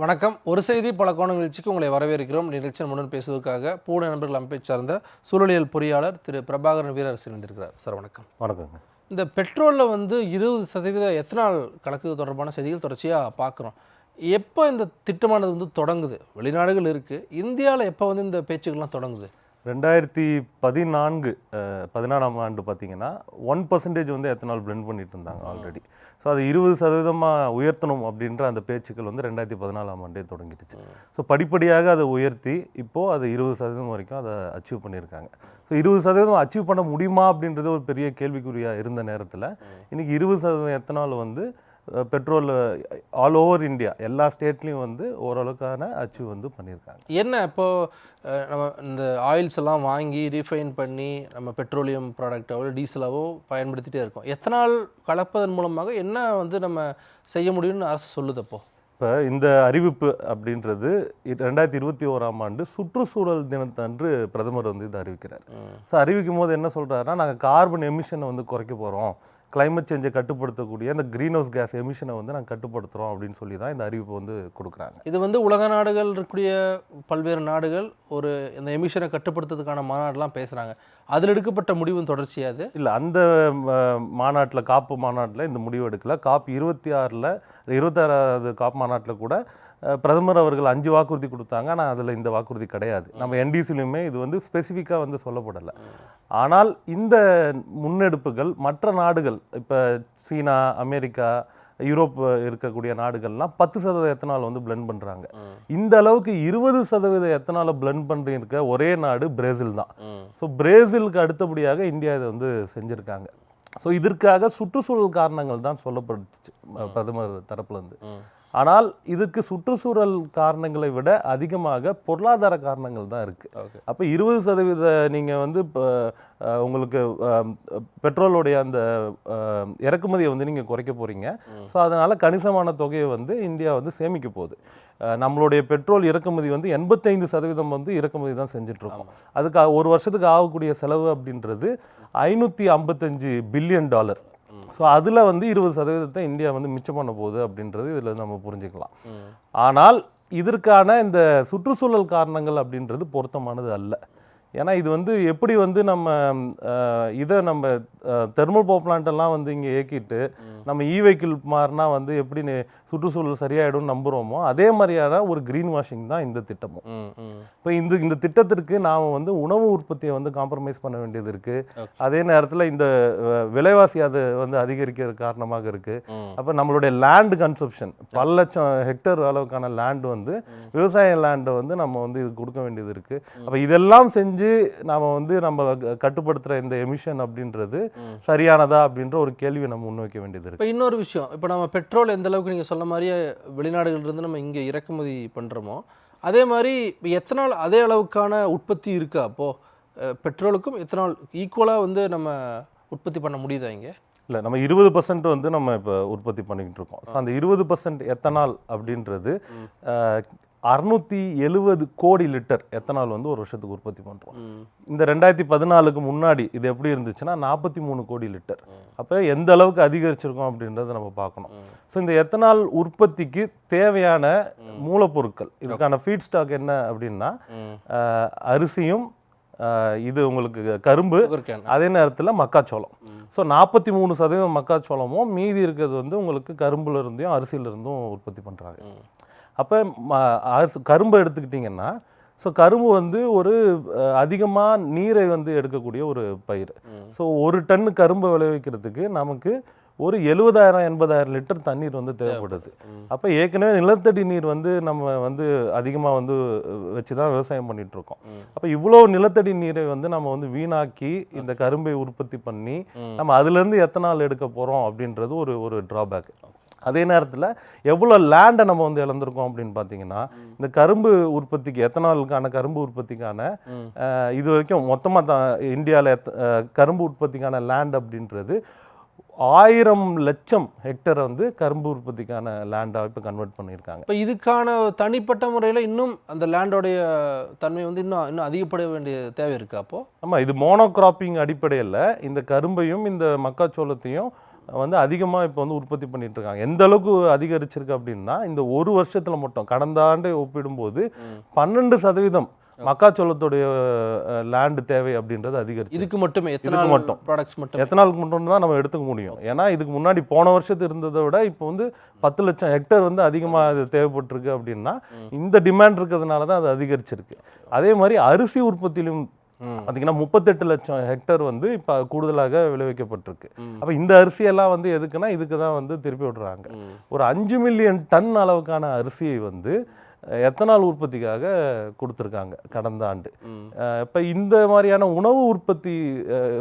வணக்கம். ஒரு செய்தி பல கோண நிகழ்ச்சிக்கு உங்களை வரவேற்கிறோம். நிகழ்ச்சியின் முன்னர் பேசுவதற்காக பூட நண்பர்கள் அமைப்பை சார்ந்த சூழலியல் பொறியாளர் திரு பிரபாகரன் வீரரசு இணைந்திருக்கிறார் சார் வணக்கம். வணக்கங்க. இந்த பெட்ரோலில் வந்து இருபது சதவீத எத்தனால் கணக்கு தொடர்பான செய்திகள் தொடர்ச்சியாக பார்க்குறோம். எப்போ இந்த திட்டமானது வந்து தொடங்குது? வெளிநாடுகள் இருக்குது இந்தியாவில் எப்போ வந்து இந்த பேச்சுக்கள்லாம் தொடங்குது? ரெண்டாயிரத்தி பதினான்கு பதினாறாம் ஆண்டு பார்த்தீங்கன்னா ஒன் பர்சன்டேஜ் வந்து எத்தனால் பிளெண்ட் பண்ணிட்டு இருந்தாங்க ஆல்ரெடி ஸோ அது இருபது சதவீதமாக உயர்த்தணும் அப்படின்ற அந்த பேச்சுக்கள் வந்து ரெண்டாயிரத்தி பதினாலாம் ஆண்டே தொடங்கிடுச்சு. ஸோ படிப்படியாக அதை உயர்த்தி இப்போது அது இருபது சதவீதம் வரைக்கும் அதை அச்சீவ் பண்ணியிருக்காங்க. ஸோ இருபது சதவீதம் அச்சீவ் பண்ண முடியுமா அப்படின்றது ஒரு பெரிய கேள்விக்குறியாக இருந்த நேரத்தில் இன்றைக்கி இருபது சதவீதம் எத்தனால் வந்து பெட்ரோல் ஆல் ஓவர் இந்தியா எல்லா ஸ்டேட்லேயும் வந்து ஓரளவுக்கான அச்சீவ் வந்து பண்ணியிருக்காங்க. என்ன இப்போது நம்ம இந்த ஆயில்ஸ் எல்லாம் வாங்கி ரீஃபைன் பண்ணி நம்ம பெட்ரோலியம் ப்ராடக்டாவோ டீசலாவோ பயன்படுத்திட்டே இருக்கோம். எத்தனால் கலப்பதன் மூலமாக என்ன வந்து நம்ம செய்ய முடியும்னு அரசு சொல்லுது அப்போ? இப்போ இந்த அறிவிப்பு அப்படின்றது ரெண்டாயிரத்தி இருபத்தி ஓராம் ஆண்டு சுற்றுச்சூழல் தினத்தன்று பிரதமர் வந்து இதை அறிவிக்கிறார். ஸோ அறிவிக்கும் போது என்ன சொல்கிறாருன்னா நாங்கள் கார்பன் எமிஷனை வந்து குறைக்க போகிறோம் climate சேஞ்சை கட்டுப்படுத்தக்கூடிய இந்த க்ரீன் ஹவுஸ் கேஸ் எமிஷனை வந்து நாங்கள் கட்டுப்படுத்துகிறோம் அப்படின்னு சொல்லி தான் இந்த அறிவிப்பு வந்து கொடுக்குறாங்க. இது வந்து உலக நாடுகள் இருக்கக்கூடிய பல்வேறு நாடுகள் ஒரு இந்த எமிஷனை கட்டுப்படுத்துறதுக்கான மாநாடுலாம் பேசுகிறாங்க அதில் எடுக்கப்பட்ட முடிவும் தொடர்ச்சியாது இல்லை அந்த மாநாட்டில் காப்பு மாநாட்டில் இந்த முடிவு எடுக்கல. காப் இருபத்தி ஆறில் இருபத்தாறாவது காப் மாநாட்டில் கூட பிரதமர் அவர்கள் அஞ்சு வாக்குறுதி கொடுத்தாங்க. ஆனால் அதில் இந்த வாக்குறுதி கிடையாது. நம்ம என்டிசிலையுமே இது வந்து ஸ்பெசிஃபிக்காக வந்து சொல்லப்படலை. ஆனால் இந்த முன்னெடுப்புகள் மற்ற நாடுகள் இப்போ சீனா அமெரிக்கா யூரோப் இருக்கக்கூடிய நாடுகள்லாம் பத்து சதவீத எத்தனால் வந்து பிளெண்ட் பண்ணுறாங்க இந்த அளவுக்கு இருபது சதவீத எத்தனால பிளெண்ட் பண்ணியிருக்க ஒரே நாடு பிரேசில் தான். ஸோ பிரேசிலுக்கு அடுத்தபடியாக இந்தியா இதை வந்து செஞ்சுருக்காங்க. ஸோ இதற்காக சுற்றுச்சூழல் காரணங்கள் தான் சொல்லப்பட்டுச்சு பிரதமர் தரப்புலேருந்து ஆனால் இதுக்கு சுற்றுச்சூழல் காரணங்களை விட அதிகமாக பொருளாதார காரணங்கள் தான் இருக்குது அப்போ இருபது சதவீத நீங்கள் வந்து இப்போ உங்களுக்கு பெட்ரோலுடைய அந்த இறக்குமதியை வந்து நீங்கள் குறைக்க போகிறீங்க ஸோ அதனால் கணிசமான தொகையை வந்து இந்தியா வந்து சேமிக்க போகுது. நம்மளுடைய பெட்ரோல் இறக்குமதி வந்து எண்பத்தைந்து சதவீதம் வந்து இறக்குமதி தான் செஞ்சுட்ருக்கோம். அதுக்கு ஒரு வருஷத்துக்கு ஆகக்கூடிய செலவு அப்படின்றது ஐநூற்றி ஐம்பத்தஞ்சு பில்லியன் டாலர். ஸோ அதில் வந்து இருபது சதவீதத்தை இந்தியா வந்து மிச்சம் பண்ண போகுது அப்படின்றது இதில் நம்ம புரிஞ்சுக்கலாம். ஆனால் இதற்கான இந்த சுற்றுச்சூழல் காரணங்கள் அப்படின்றது பொருத்தமானது அல்ல. ஏன்னா இது வந்து எப்படி வந்து நம்ம இதை நம்ம தெர்மல் பவர் எல்லாம் வந்து இங்கே இயக்கிட்டு நம்ம இ வெஹிக்கிள் மாறினா வந்து எப்படி சுற்றுச்சூழல் சரியாயிடும்னு நம்புகிறோமோ அதே மாதிரியான ஒரு க்ரீன் வாஷிங் தான் இந்த திட்டமும். இப்போ இந்த இந்த திட்டத்திற்கு நாம் வந்து உணவு உற்பத்தியை வந்து காம்ப்ரமைஸ் பண்ண வேண்டியது இருக்குது. அதே நேரத்தில் இந்த விலைவாசி அது வந்து அதிகரிக்கிற காரணமாக இருக்குது. அப்போ நம்மளுடைய லேண்ட் கன்சப்ஷன் பல லட்சம் ஹெக்டர் அளவுக்கான லேண்ட் வந்து விவசாய லேண்டை வந்து நம்ம வந்து இது கொடுக்க வேண்டியது இருக்குது அப்போ இதெல்லாம் செஞ்சு நாம் வந்து நம்ம கட்டுப்படுத்துகிற இந்த எமிஷன் அப்படின்றது சரியானதா அப்படின்ற ஒரு கேள்வியை நம்ம முன்வைக்க வேண்டியது இருக்குது இன்னொரு விஷயம் இப்போ நம்ம பெட்ரோல் எந்த அளவுக்கு நீங்கள் சொன்ன மாதிரியே வெளிநாடுகள்லேருந்து நம்ம இங்கே இறக்குமதி பண்ணுறோமோ அதே மாதிரி இப்போ எத்தனால் அதே அளவுக்கான உற்பத்தி இருக்கா? அப்போது பெட்ரோலுக்கும் எத்தனால் ஈக்குவலாக வந்து நம்ம உற்பத்தி பண்ண முடியுதா இங்கே? இல்லை நம்ம இருபது பர்சன்ட் வந்து நம்ம இப்போ உற்பத்தி பண்ணிக்கிட்டு இருக்கோம். ஸோ அந்த இருபது பர்சன்ட் எத்தனால் அப்படின்றது அறுநூற்றி எழுபது கோடி லிட்டர் எத்தனால் வந்து ஒரு வருஷத்துக்கு உற்பத்தி பண்ணுறோம் இந்த ரெண்டாயிரத்தி பதினாலுக்கு முன்னாடி இது எப்படி இருந்துச்சுன்னா நாற்பத்தி மூணு கோடி லிட்டர். அப்போ எந்த அளவுக்கு அதிகரிச்சிருக்கோம் அப்படின்றத நம்ம பார்க்கணும். ஸோ இந்த எத்தனால் உற்பத்திக்கு தேவையான மூலப்பொருட்கள் இதுக்கான ஃபீட் ஸ்டாக் என்ன அப்படின்னா அரிசியும் இது உங்களுக்கு கரும்பு அதே நேரத்தில் மக்காச்சோளம். ஸோ நாற்பத்தி மூணு சதவீதம் மக்காச்சோளமும் மீதி இருக்கிறது வந்து உங்களுக்கு கரும்புல இருந்தும் அரிசியில இருந்தும் உற்பத்தி பண்ணுறாங்க அப்போ கரும்பை எடுத்துக்கிட்டிங்கன்னா ஸோ கரும்பு வந்து ஒரு அதிகமாக நீரை வந்து எடுக்கக்கூடிய ஒரு பயிர். ஸோ ஒரு டன் கரும்பை விளைவிக்கிறதுக்கு நமக்கு ஒரு எழுபதாயிரம் எண்பதாயிரம் லிட்டர் தண்ணீர் வந்து தேவைப்படுது. அப்போ ஏற்கனவே நிலத்தடி நீர் வந்து நம்ம வந்து அதிகமாக வந்து வச்சு தான் விவசாயம் பண்ணிட்டு இருக்கோம் அப்போ இவ்வளோ நிலத்தடி நீரை வந்து நம்ம வந்து வீணாக்கி இந்த கரும்பை உற்பத்தி பண்ணி நம்ம அதுலேருந்து எத்தனால் எடுக்க போகிறோம் அப்படின்றது ஒரு ஒரு ட்ராபேக் அதே நேரத்தில் எவ்வளோ லேண்டை நம்ம வந்து இழந்திருக்கோம் அப்படின்னு பார்த்தீங்கன்னா இந்த கரும்பு உற்பத்திக்கு எத்தனாலுக்கான கரும்பு உற்பத்திக்கான இது வரைக்கும் மொத்தமாக தான் இந்தியாவில் கரும்பு உற்பத்திக்கான லேண்ட் அப்படின்றது ஆயிரம் லட்சம் ஹெக்டரை வந்து கரும்பு உற்பத்திக்கான லேண்டாக இப்போ கன்வெர்ட் பண்ணியிருக்காங்க. இப்போ இதுக்கான தனிப்பட்ட முறையில் இன்னும் அந்த லேண்டோடைய தன்மை வந்து இன்னும் இன்னும் அதிகப்பட வேண்டிய தேவை இருக்கா அப்போது ஆமாம் இது மோனோகிராப்பிங் அடிப்படையில் இந்த கரும்பையும் இந்த மக்காச்சோளத்தையும் வந்து அதிகமாக இப்போ வந்து உற்பத்தி பண்ணிட்டு இருக்காங்க எந்த அளவுக்கு அதிகரிச்சிருக்கு அப்படின்னா இந்த ஒரு வருஷத்தில் மட்டும் கடந்த ஆண்டை ஒப்பிடும்போது பன்னெண்டு சதவீதம் மக்காச்சோளத்துடைய லேண்டு தேவை அப்படின்றது அதிகரிச்சு இதுக்கு மட்டுமே இதுக்கு மட்டும். ப்ராடக்ட்ஸ் மட்டும்? எத்தனாலுக்கு மட்டும் தான் நம்ம எடுத்துக்க முடியும். ஏன்னா இதுக்கு முன்னாடி போன வருஷத்து இருந்ததை விட இப்போ வந்து பத்து லட்சம் ஹெக்டேர் வந்து அதிகமாக அது தேவைப்பட்டிருக்கு அப்படின்னா இந்த டிமாண்ட் இருக்கிறதுனால தான் அது அதிகரிச்சிருக்கு. அதே மாதிரி அரிசி உற்பத்தியிலும் பார்த்தீங்கன்னா முப்பத்தெட்டு லட்சம் ஹெக்டேர் வந்து இப்போ கூடுதலாக விளைவிக்கப்பட்டிருக்கு. அப்போ இந்த அரிசியெல்லாம் வந்து எதுக்குன்னா இதுக்கு தான் வந்து திருப்பி விடுறாங்க. ஒரு அஞ்சு மில்லியன் டன் அளவுக்கான அரிசியை வந்து எத்தனால் உற்பத்திக்காக கொடுத்துருக்காங்க கடந்த ஆண்டு. இப்போ இந்த மாதிரியான உணவு உற்பத்தி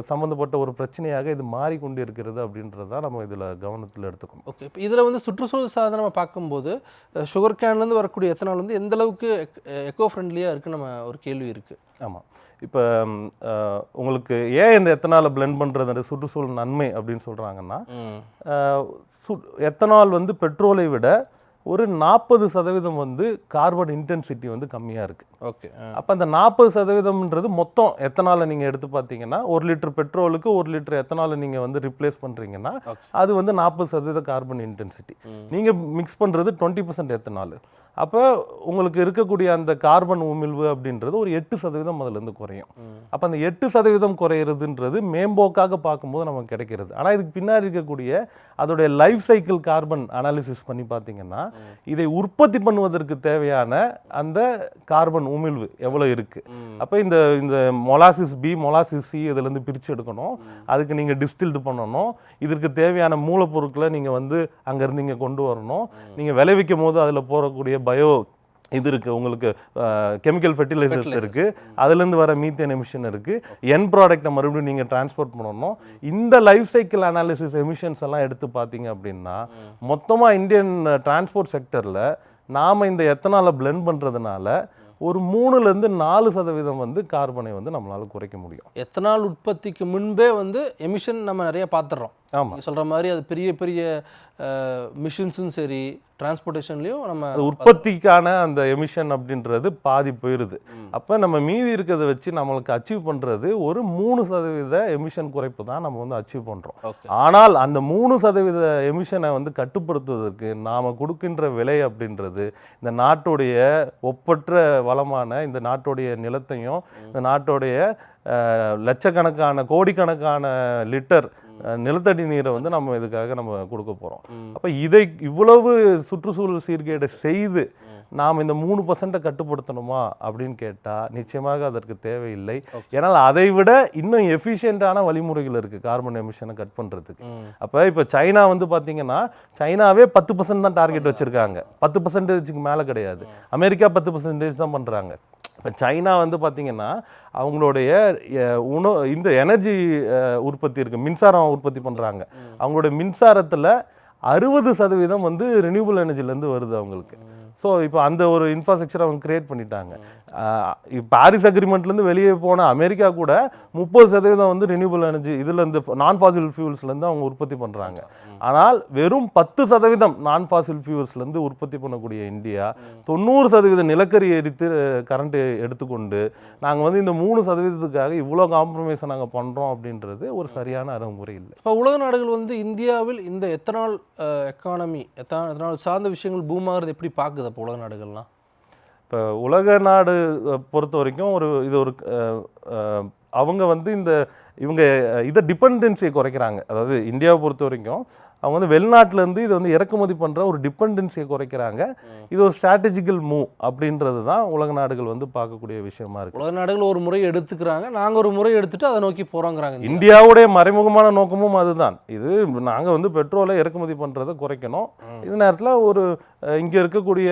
சம்மந்தப்பட்ட ஒரு பிரச்சனையாக இது மாறிக்கொண்டு இருக்கிறது அப்படின்றது தான் நம்ம இதில் கவனத்தில் எடுத்துக்கணும். ஓகே இப்போ இதில் வந்து சுற்றுச்சூழல் சாதனமாக பார்க்கும்போது சுகர் கேன்லேருந்து வரக்கூடிய எத்தனால் வந்து எந்த அளவுக்கு எக்கோ ஃப்ரெண்ட்லியாக இருக்குன்னு நம்ம ஒரு கேள்வி இருக்குது ஆமாம் இப்போ உங்களுக்கு ஏன் இந்த எத்தனாலை பிளெண்ட் பண்ணுறது சுற்றுச்சூழல் நன்மை அப்படின்னு சொல்கிறாங்கன்னா எத்தனால் வந்து பெட்ரோலை விட ஒரு நாற்பது சதவீதம் வந்து கார்பன் இன்டென்சிட்டி வந்து கம்மியாக இருக்குது ஓகே அப்போ அந்த நாற்பது சதவீதம்ன்றது மொத்தம் எத்தனாலை நீங்கள் எடுத்து பார்த்தீங்கன்னா ஒரு லிட்டர் பெட்ரோலுக்கு ஒரு லிட்டர் எத்தனாலை நீங்கள் வந்து ரிப்ளேஸ் பண்ணுறீங்கன்னா. அது வந்து நாற்பது சதவீத கார்பன் இன்டென்சிட்டி நீங்கள் மிக்ஸ் பண்ணுறது டுவெண்ட்டி பர்சன்ட் எத்தனால். அப்போ உங்களுக்கு இருக்கக்கூடிய அந்த கார்பன் உமிழ்வு அப்படின்றது ஒரு எட்டு சதவீதம் அதுலேருந்து குறையும். அப்போ அந்த எட்டு சதவீதம் குறையிறதுன்றது மேம்போக்காக பார்க்கும்போது நமக்கு கிடைக்கிறது. ஆனால் இதுக்கு பின்னாடி இருக்கக்கூடிய அதோடைய லைஃப் சைக்கிள் கார்பன் அனாலிசிஸ் பண்ணி பார்த்தீங்கன்னா இதை உற்பத்தி பண்ணுவதற்கு தேவையான அந்த கார்பன் உமிழ்வு எவ்வளோ இருக்குது அப்போ இந்த இந்த மொலாசிஸ் பி மொலாசிஸ் சி இதுலேருந்து பிரித்து எடுக்கணும். அதுக்கு நீங்கள் டிஸ்டில்டு பண்ணணும். இதற்கு தேவையான மூலப்பொருட்களை நீங்கள் வந்து அங்கேருந்து இங்கே கொண்டு வரணும். நீங்கள் விளைவிக்கும் போது அதில் போகக்கூடிய பயோ இது இருக்குது உங்களுக்கு கெமிக்கல் ஃபெர்டிலைசர்ஸ் இருக்குது அதுலேருந்து வர மீத்தேன் எமிஷன் இருக்குது என் ப்ராடக்ட்டை மறுபடியும் நீங்கள் டிரான்ஸ்போர்ட் பண்ணணும். இந்த லைஃப் சைக்கிள் அனாலிசிஸ் எமிஷன்ஸ் எல்லாம் எடுத்து பார்த்தீங்க அப்படின்னா மொத்தமாக இந்தியன் டிரான்ஸ்போர்ட் செக்டரில் நாம் இந்த எத்தனால பிளெண்ட் பண்ணுறதுனால ஒரு மூணுலேருந்து நாலு சதவீதம் வந்து கார்பனை வந்து நம்மளால் குறைக்க முடியும். எத்தனால் உற்பத்திக்கு முன்பே வந்து எமிஷன் நம்ம நிறைய பார்த்துடுறோம். நீங்கள் சொல்கிற மாதிரி அது பெரிய பெரிய மிஷின்ஸும் சரி டிரான்ஸ்போர்ட்டேஷன்லேயும் நம்ம உற்பத்திக்கான அந்த எமிஷன் அப்படின்றது பாதி போயிடுது அப்போ நம்ம மீதி இருக்கிறத வச்சு நம்மளுக்கு அச்சீவ் பண்ணுறது ஒரு மூணு சதவீத எமிஷன் குறைப்பு தான் நம்ம வந்து அச்சீவ் பண்ணுறோம் ஆனால் அந்த மூணு சதவீத எமிஷனை வந்து கட்டுப்படுத்துவதற்கு நாம் கொடுக்கின்ற விலை அப்படின்றது இந்த நாட்டுடைய ஒப்பற்ற வளமான இந்த நாட்டுடைய நிலத்தையும் இந்த நாட்டுடைய லட்சக்கணக்கான கோடிக்கணக்கான லிட்டர் நிலத்தடி நீரை வந்து நம்ம இதுக்காக நம்ம கொடுக்க போகிறோம் அப்போ இதை இவ்வளவு சுற்றுச்சூழல் சீர்கேடை செய்து நாம் இந்த மூணு பர்சன்ட்டை கட்டுப்படுத்தணுமா அப்படின்னு கேட்டால் நிச்சயமாக அதற்கு தேவையில்லை. ஏன்னால் அதை விட இன்னும் எஃபிஷியண்ட்டான வழிமுறைகள் இருக்குது கார்பன் எமிஷனை கட் பண்ணுறதுக்கு அப்போ இப்போ சைனா வந்து பார்த்தீங்கன்னா சைனாவே பத்து பர்சன்ட் தான் டார்கெட் வச்சுருக்காங்க. பத்து பர்சன்டேஜுக்கு மேலே கிடையாது. அமெரிக்கா பத்து பர்சன்டேஜ் தான் பண்ணுறாங்க இப்போ சைனா வந்து பார்த்தீங்கன்னா அவங்களுடைய உணவு இந்த எனர்ஜி உற்பத்தி இருக்குது மின்சாரம் உற்பத்தி பண்ணுறாங்க அவங்களோட மின்சாரத்தில் அறுபது சதவீதம் வந்து ரினியூபிள் எனர்ஜிலேருந்து வருது அவங்களுக்கு. ஸோ இப்போ அந்த ஒரு இன்ஃப்ராஸ்ட்ரக்சர் அவங்க கிரியேட் பண்ணிட்டாங்க. பாரிஸ் அக்ரிமெண்ட்லேருந்து வெளியே போன அமெரிக்கா கூட முப்பது சதவீதம் வந்து ரினியூபிள் எனர்ஜி இதுலேருந்து நான் ஃபாசில் ஃபியூல்ஸ்லேருந்து அவங்க உற்பத்தி பண்ணுறாங்க ஆனால் வெறும் பத்து சதவீதம் நான் ஃபாசில் ஃபியூல்ஸ்லேருந்து உற்பத்தி பண்ணக்கூடிய இந்தியா தொண்ணூறு சதவீத நிலக்கரி எரித்து கரண்ட் எடுத்துக்கொண்டு நாங்கள் வந்து இந்த மூணு சதவீதத்துக்காக இவ்வளோ காம்ப்ரமைஸை நாங்கள் பண்ணுறோம் அப்படின்றது ஒரு சரியான அணுகுமுறை இல்லை. இப்போ உலக நாடுகள் வந்து இந்தியாவில் இந்த எத்தனால் எக்கானமி எத்தனால் எத்தனால் சார்ந்த விஷயங்கள் பூமாகிறது எப்படி பார்க்குது அப்போ உலக நாடுகள்லாம்? இப்போ உலக நாடு பொறுத்த வரைக்கும் ஒரு இது ஒரு அவங்க வந்து இந்த இவங்க இதை டிபெண்டன்சியை குறைக்கிறாங்க. அதாவது இந்தியாவை பொறுத்த வரைக்கும் அவங்க வந்து வெளிநாட்டிலேருந்து இதை வந்து இறக்குமதி பண்ணுற ஒரு டிபெண்டன்சியை குறைக்கிறாங்க. இது ஒரு ஸ்ட்ராட்டஜிக்கல் மூவ் அப்படின்றது தான் உலக நாடுகள் வந்து பார்க்கக்கூடிய விஷயமா இருக்கு. உலக நாடுகள் ஒரு முறை எடுத்துக்கிறாங்க. நாங்கள் ஒரு முறை எடுத்துட்டு அதை நோக்கி போகிறோங்கிறாங்க இந்தியாவுடைய மறைமுகமான நோக்கமும் அதுதான். இது நாங்கள் வந்து பெட்ரோலை இறக்குமதி பண்ணுறதை குறைக்கணும். இந்த நேரத்தில் ஒரு இங்கே இருக்கக்கூடிய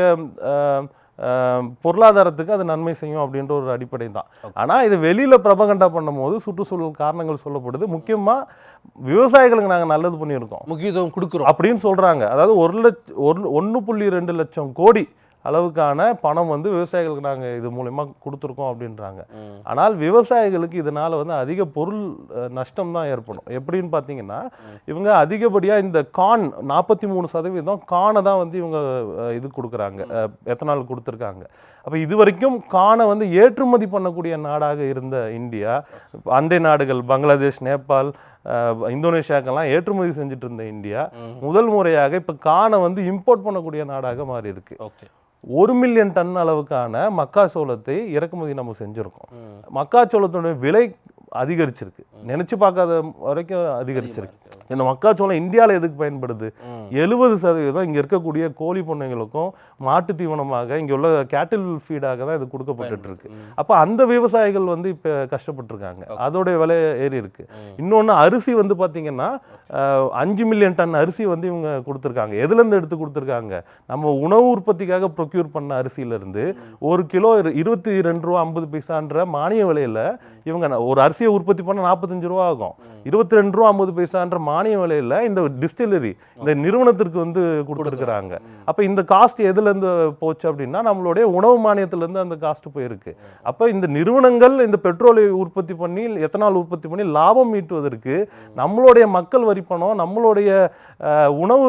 பொருளாதாரத்துக்கு அது நன்மை செய்யும் அப்படின்ற ஒரு அடிப்படை தான். ஆனால் இது வெளியில் பிரபகண்டா பண்ணும்போது சுற்றுச்சூழல் காரணங்கள் சொல்லப்படுது. முக்கியமாக விவசாயிகளுக்கு நாங்கள் நல்லது பண்ணியிருக்கோம். முக்கியத்துவம் கொடுக்குறோம். அப்படின்னு சொல்கிறாங்க அதாவது ஒரு லட்ச ஒரு ஒன்று புள்ளி ரெண்டு லட்சம் கோடி அளவுக்கான பணம் வந்து விவசாயிகளுக்கு நாங்கள் இது மூலயமா கொடுத்துருக்கோம் அப்படின்றாங்க. ஆனால் விவசாயிகளுக்கு இதனால் வந்து அதிக பொருள் நஷ்டம் தான் ஏற்படும். எப்படின்னு பார்த்தீங்கன்னா இவங்க அதிகப்படியாக இந்த கான் நாற்பத்தி மூணு சதவீதம் கானை தான் வந்து இவங்க இது கொடுக்குறாங்க. எத்தனால் கொடுத்துருக்காங்க. அப்போ இது வரைக்கும் கானை வந்து ஏற்றுமதி பண்ணக்கூடிய நாடாக இருந்த இந்தியா அண்டை நாடுகள் பங்களாதேஷ் நேபாள் இந்தோனேஷியாக்கெல்லாம் ஏற்றுமதி செஞ்சுட்டு இருந்த இந்தியா முதல் முறையாக இப்போ கானை வந்து இம்போர்ட் பண்ணக்கூடிய நாடாக மாறி இருக்கு. ஓகே. ஒரு மில்லியன் டன் அளவுக்கான மக்காச்சோளத்தை இறக்குமதி நம்ம செஞ்சுருக்கோம். மக்காச்சோளத்தோட விலை அதிகரிச்சிருக்கு. நினைச்சு பார்க்காத வரைக்கும் அதிகரிச்சிருக்கு. இந்த மக்காச்சோளம் இந்தியாவில் எதுக்கு பயன்படுது? எழுபது சதவீதம் இங்கே இருக்கக்கூடிய கோழி பண்ணைகளுக்கும் மாட்டு தீவனமாக இங்கே உள்ள கேட்டில் ஃபீடாக தான் இது கொடுக்கப்பட்டுட்டு இருக்கு அப்போ அந்த விவசாயிகள் வந்து இப்போ கஷ்டப்பட்டிருக்காங்க. அதோடைய விலை ஏறி இருக்கு. இன்னொன்று அரிசி வந்து பார்த்தீங்கன்னா அஞ்சு மில்லியன் டன் அரிசி வந்து இவங்க கொடுத்துருக்காங்க. எதுலேருந்து எடுத்து கொடுத்துருக்காங்க? நம்ம உணவு உற்பத்திக்காக ப்ரொக்யூர் பண்ண அரிசியிலேருந்து ஒரு கிலோ இரு- இருபத்தி ரெண்டு ரூபா ஐம்பது பைசான்ற மானிய விலையில இவங்க ஒரு அரிசியை உற்பத்தி பண்ண நாற்பத்தஞ்சு ரூபா ஆகும். இருபத்தி ரெண்டு ரூபா ஐம்பது பைசான்ற மானிய விலையில இந்த டிஸ்டிலரி இந்த நிறுவனத்திற்கு வந்து கொடுத்துருக்குறாங்க. அப்போ இந்த காஸ்ட் எதுலேருந்து போச்சு அப்படின்னா நம்மளுடைய உணவு மானியத்திலேருந்து அந்த காஸ்ட் போயிருக்கு. அப்போ இந்த நிறுவனங்கள் இந்த பெட்ரோலை உற்பத்தி பண்ணி எத்தனால் உற்பத்தி பண்ணி லாபம் ஈட்டுவதற்கு நம்மளுடைய மக்கள் வரி பணம் நம்மளுடைய உணவு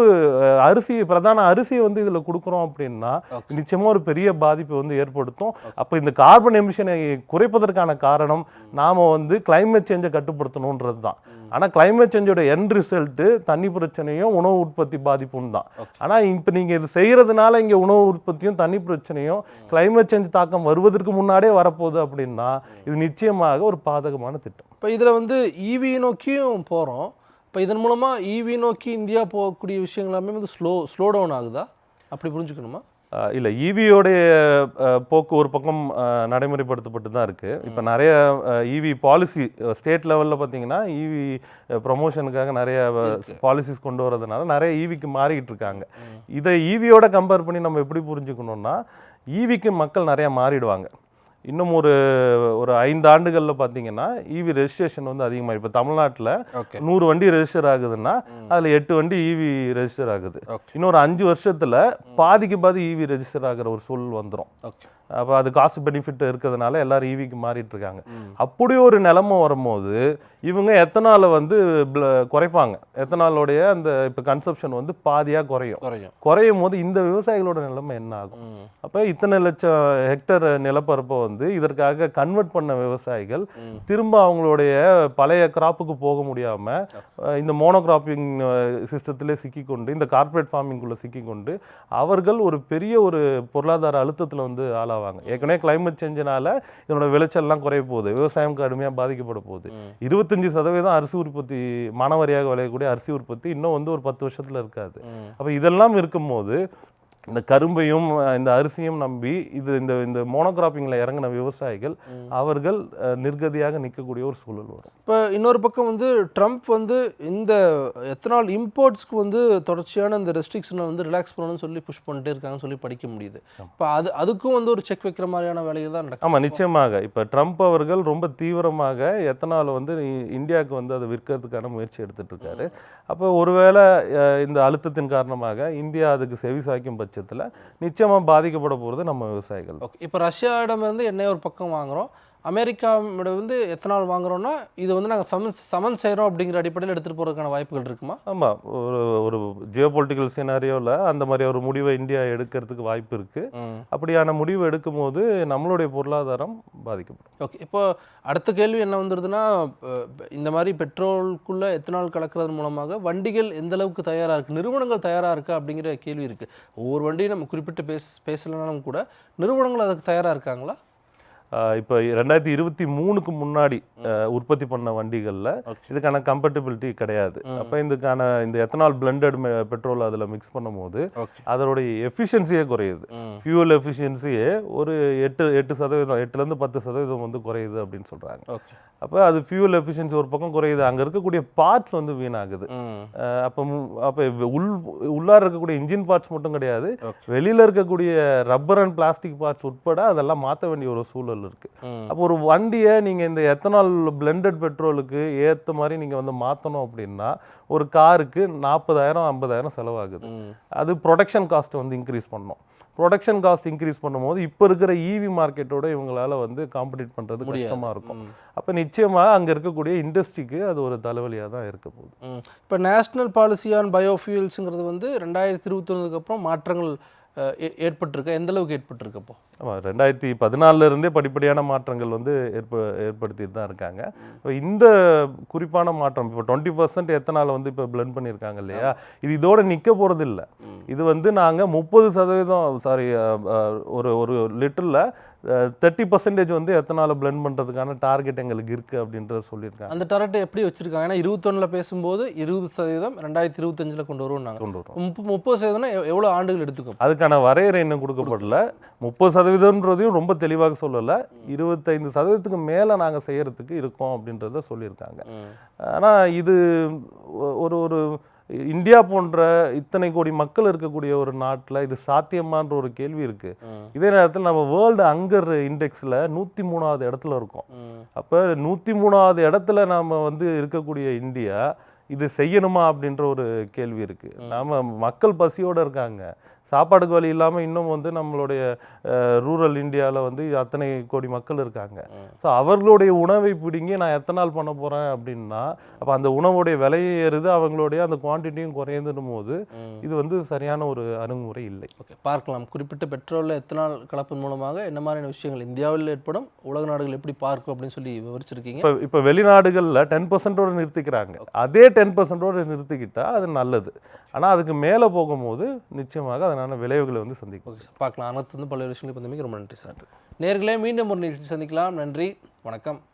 அரிசி பிரதான அரிசி வந்து இதில் கொடுக்குறோம் அப்படின்னா நிச்சயமாக ஒரு பெரிய பாதிப்பை வந்து ஏற்படுத்தும். அப்போ இந்த கார்பன் எமிஷனை குறைப்பதற்கான காரணம் நாம் வந்து climate சேஞ்சை கட்டுப்படுத்தணுன்றது தான் ஆனால் climate சேஞ்சோட எண்ட் ரிசல்ட்டு தண்ணி பிரச்சனையும் உணவு உற்பத்தி பாதிப்பும் தான். ஆனால் இப்போ நீங்கள் இது செய்கிறதுனால இங்கே உணவு உற்பத்தியும் தண்ணி பிரச்சனையும் climate சேஞ்ச் தாக்கம் வருவதற்கு முன்னாடியே வரப்போகுது அப்படின்னா இது நிச்சயமாக ஒரு பாதகமான திட்டம். இப்போ இதில் வந்து ஈவி நோக்கியும் போகிறோம் இப்போ இதன் மூலமாக ஈவி நோக்கி இந்தியா போகக்கூடிய விஷயங்கள் எல்லாமே வந்து ஸ்லோ ஸ்லோ டவுன் ஆகுதா? அப்படி புரிஞ்சுக்கணுமா? இல்ல ஈவியோடைய போக்கு ஒரு பக்கம் நடைமுறைப்படுத்தப்பட்டு தான் இருக்கு. இப்போ நிறைய ஈவி பாலிசி ஸ்டேட் லெவலில் பார்த்தீங்கன்னா ஈவி ப்ரொமோஷனுக்காக நிறைய பாலிசிஸ் கொண்டு வரதுனால நிறைய ஈவிக்கு மாறிக்கிட்டு இருக்காங்க. இதை ஈவியோட கம்பேர் பண்ணி நம்ம எப்படி புரிஞ்சுக்கணும்னா ஈவிக்கு மக்கள் நிறைய மாறிடுவாங்க. இன்னும் ஒரு ஒரு ஐந்து ஆண்டுகளில் பார்த்தீங்கன்னா ஈவி ரெஜிஸ்ட்ரேஷன் வந்து அதிகமாக இப்போ தமிழ்நாட்டில் நூறு வண்டி ரெஜிஸ்டர் ஆகுதுன்னா அதில் எட்டு வண்டி ஈவி ரெஜிஸ்டர் ஆகுது. இன்னொரு அஞ்சு வருஷத்துல பாதிக்கு பாதி ஈவி ரெஜிஸ்டர் ஆகிற ஒரு சூழல் வந்துடும் அப்போ அது காஸ்ட் பெனிஃபிட் இருக்கிறதுனால எல்லாரும் ஈவிக்கு மாறிட்டு இருக்காங்க. அப்படி ஒரு நிலைமை வரும்போது இவங்க எத்தனால வந்து குறைப்பாங்க? எத்தனாலோடைய அந்த இப்போ கன்சப்ஷன் வந்து பாதியாக குறையும். குறையும். போது இந்த விவசாயிகளோட நிலைமை என்ன ஆகும். அப்போ இத்தனை லட்சம் ஹெக்டர் நிலப்பரப்பை வந்து இதற்காக கன்வெர்ட் பண்ண விவசாயிகள் திரும்ப அவங்களுடைய பழைய கிராப்புக்கு போக முடியாமல் இந்த மோனோகிராப்பிங் சிஸ்டத்திலே சிக்கிக்கொண்டு இந்த கார்ப்பரேட் ஃபார்மிங்குள்ளே சிக்கிக்கொண்டு அவர்கள் ஒரு பெரிய ஒரு பொருளாதார அழுத்தத்தில் வந்து ஆளாவாங்க. ஏற்கனவே climate சேஞ்சினால இதனோட விளைச்சல்லாம் குறைய போகுது. விவசாயம் கடுமையாக பாதிக்கப்பட போகுது. இருபத்தஞ்சு சதவீதம் அரிசி உற்பத்தி மானவரியாக விளையக்கூடிய அரிசி உற்பத்தி இன்னும் வந்து ஒரு பத்து வருஷத்தில் இருக்காது. அப்போ இதெல்லாம் இருக்கும்போது இந்த கரும்பையும் இந்த அரிசியும் நம்பி இது இந்த இந்த மோனோகிராப்பிங்கில் இறங்கின விவசாயிகள் அவர்கள் நிர்கதியாக நிற்கக்கூடிய ஒரு சூழல் வரும். இப்போ இன்னொரு பக்கம் வந்து ட்ரம்ப் வந்து இந்த எத்தனால் இம்போர்ட்ஸ்க்கு வந்து தொடர்ச்சியான இந்த ரெஸ்ட்ரிக்ஷனை வந்து ரிலாக்ஸ் பண்ணணும்னு சொல்லி புஷ் பண்ணிட்டே இருக்காங்கன்னு சொல்லி படிக்க முடியுது. இப்போ அது அதுக்கும் வந்து ஒரு செக் வைக்கிற மாதிரியான வேலைகள் தான் நடக்கும் ஆமாம் நிச்சயமாக. இப்போ ட்ரம்ப் அவர்கள் ரொம்ப தீவிரமாக எத்தனால் வந்து இந்தியாவுக்கு வந்து அதை விற்கிறதுக்கான முயற்சி எடுத்துட்டு இருக்காரு. அப்போ ஒருவேளை இந்த அழுத்தத்தின் காரணமாக இந்தியா அதுக்கு செவி சாய்க்கும் பட்சத்தில் நிச்சயமாக பாதிக்கப்பட போகிறது நம்ம விவசாயிகள் ஓகே இப்போ ரஷ்யாவிடமிருந்து எண்ணெய் ஒரு பக்கம் வாங்குறோம். அமெரிக்காவிட வந்து எத்தனால் வாங்குறோம்னா இது வந்து நாங்கள் சமன் சமன் செய்கிறோம் அப்படிங்கிற அடிப்படையில் எடுத்துகிட்டு போகிறதுக்கான வாய்ப்புகள் இருக்குமா? ஆமாம் ஒரு ஒரு ஜியோ பொலிட்டிக்கல் சினாரியோவில் அந்த மாதிரி ஒரு முடிவை இந்தியா எடுக்கிறதுக்கு வாய்ப்பு இருக்குது அப்படியான முடிவு எடுக்கும்போது நம்மளுடைய பொருளாதாரம் பாதிக்கப்படும். ஓகே இப்போ அடுத்த கேள்வி என்ன வந்துடுதுன்னா இந்த மாதிரி பெட்ரோலுக்குள்ளே எத்தனால் கலக்கிறதன் மூலமாக வண்டிகள் எந்த அளவுக்கு தயாராக இருக்குது நிறுவனங்கள் தயாராக இருக்கா அப்படிங்கிற கேள்வி இருக்குது ஒவ்வொரு வண்டியும் நம்ம குறிப்பிட்டு பேச பேசலைனாலும் கூட நிறுவனங்கள் அதுக்கு தயாராக இருக்காங்களா? இப்போ ரெண்டாயிரத்தி இருபத்தி மூணுக்கு முன்னாடி உற்பத்தி பண்ண வண்டிகளில். இதுக்கான கம்பேட்டபிலிட்டி கிடையாது. அப்போ இதுக்கான இந்த எத்தனால் பிளெண்டட் பெட்ரோல் அதில் மிக்ஸ் பண்ணும்போது அதனுடைய எஃபிஷியன்சியே குறையுது. ஃபியூல் எஃபிஷியன்சியே ஒரு எட்டு எட்டு சதவீதம் எட்டுலேருந்து பத்து சதவீதம் வந்து குறையுது அப்படின்னு சொல்கிறாங்க அப்போ அது ஃபியூல் எஃபிஷியன்சி ஒரு பக்கம் குறையுது. அங்கே இருக்கக்கூடிய பார்ட்ஸ் வந்து வீணாகுது. அப்போ அப்போ உள் உள்ளார இருக்கக்கூடிய இன்ஜின் பார்ட்ஸ் மட்டும் கிடையாது. வெளியில் இருக்கக்கூடிய ரப்பர் அண்ட் பிளாஸ்டிக் பார்ட்ஸ் உட்பட அதெல்லாம் மாற்ற வேண்டிய ஒரு சூழல் இருக்கு. ம். அப்போ ஒரு வண்டியை நீங்கள் இந்த எத்தனால் பிளெண்டட் பெட்ரோலுக்கு ஏற்ற மாதிரி நீங்கள் வந்து மாற்றணும் அப்படின்னா ஒரு காருக்கு நாற்பதாயிரம் ஐம்பதாயிரம் செலவாகுது. அது ப்ரொடக்ஷன் காஸ்ட்டை வந்து இன்க்ரீஸ் பண்ணணும் ப்ரொடக்ஷன் காஸ்ட் இன்க்ரீஸ் பண்ணும்போது இப்போ இருக்கிற ஈவி மார்க்கெட்டோட இவங்களால வந்து காம்படிட் பண்ணுறது. கஷ்டமாக இருக்கும். அப்போ நிச்சயமாக அங்கே இருக்கக்கூடிய இண்டஸ்ட்ரிக்கு அது ஒரு தலைவலியாக தான் இருக்க போகுது இப்போ நேஷ்னல் பாலிசி ஆன் பயோஃபியூல்ஸுங்கிறது வந்து ரெண்டாயிரத்தி இருபத்தொன்னுக்கு அப்புறம் மாற்றங்கள் ஏற்பட்டிருக்கா? எந்த அளவுக்கு ஏற்பட்டிருக்கு அப்போ? ஆமாம் ரெண்டாயிரத்தி பதினாலில் இருந்தே படிப்படியான மாற்றங்கள் வந்து ஏற்ப ஏற்படுத்திட்டு தான் இருக்காங்க. இப்போ இந்த குறிப்பான மாற்றம் இப்போ டுவெண்ட்டி பர்சன்ட் எத்தனால் வந்து இப்போ பிளெண்ட் பண்ணியிருக்காங்க இல்லையா? இது இதோட நிற்க போகிறது இல்லை இது வந்து நாங்கள் முப்பது சதவீதம் சாரி ஒரு ஒரு லிட்டரில் தேர்ட்டி பர்சன்டேஜ் வந்து எத்தனால் பிளெண்ட் பண்ணுறதுக்கான டார்கெட் எங்களுக்கு இருக்குது அப்படின்றத சொல்லியிருக்காங்க. அந்த டார்கெட்டை எப்படி வச்சிருக்காங்க? ஏன்னா இருபத்தொன்னில் பேசும்போது இருபது சதவீதம் ரெண்டாயிரத்தி இருபத்தஞ்சில் கொண்டு வருவோம் கொண்டு வரோம் முப்பது சதவீதம்னா எவ்- எவ்வளோ ஆண்டுகள் எடுத்துக்கும்? அதுக்கான வரையறை இன்னும் கொடுக்கப்படல. முப்பது சதவீதம்ன்றதையும் ரொம்ப தெளிவாக சொல்லலை. இருபத்தைந்து சதவீதத்துக்கு மேலே நாங்கள் செய்யறதுக்கு இருக்கோம் அப்படின்றத சொல்லியிருக்காங்க. ஆனால் இது ஒரு ஒரு இந்தியா போன்ற இத்தனை கோடி மக்கள் இருக்கக்கூடிய ஒரு நாட்டில் இது சாத்தியமான்ற ஒரு கேள்வி இருக்குது இதே நேரத்தில் நம்ம வேர்ல்டு அங்கர் இண்டெக்ஸில் நூற்றி மூணாவது இடத்துல இருக்கோம். அப்போ நூற்றி மூணாவது இடத்துல நாம் வந்து இருக்கக்கூடிய இந்தியா இது செய்யணுமா அப்படின்ற ஒரு கேள்வி இருக்குது நாம மக்கள் பசியோடு இருக்காங்க. சாப்பாடுக்கு வழி இல்லாமல் இன்னும் வந்து நம்மளுடைய ரூரல் இந்தியாவில் வந்து அத்தனை கோடி மக்கள் இருக்காங்க. ஸோ அவர்களுடைய உணவை பிடுங்கி நான் எத்தனை நாள் பண்ண போகிறேன் அப்படின்னா அப்போ அந்த உணவுடைய விலையை ஏறுது அவங்களுடைய அந்த குவான்டிட்டியும் குறையுதுன்னும் போது இது வந்து சரியான ஒரு அணுகுமுறை இல்லை. ஓகே பார்க்கலாம். குறிப்பிட்ட பெட்ரோலில் எத்தனால் கலப்பின் மூலமாக என்ன மாதிரியான விஷயங்கள் இந்தியாவில் ஏற்படும் உலக நாடுகள் எப்படி பார்க்கும் அப்படின்னு சொல்லி விவரிச்சிருக்கீங்க. இப்போ இப்போ வெளிநாடுகளில் டென் பர்சன்டோட நிறுத்திக்கிறாங்க. அதே டென் பர்சன்டோட நிறுத்திக்கிட்டா அது நல்லது. ஆனால் அதுக்கு மேலே போகும்போது நிச்சயமாக அதனால விளைவுகளை வந்து சந்திக்கும். Okay sir. பார்க்கலாம். அனைத்து வந்து பல்வேறு விஷயங்களை பந்தமைக்கு ரொம்ப நன்றி சார். நேர்களே மீண்டும் ஒரு நிகழ்ச்சி சந்திக்கலாம். நன்றி. வணக்கம்.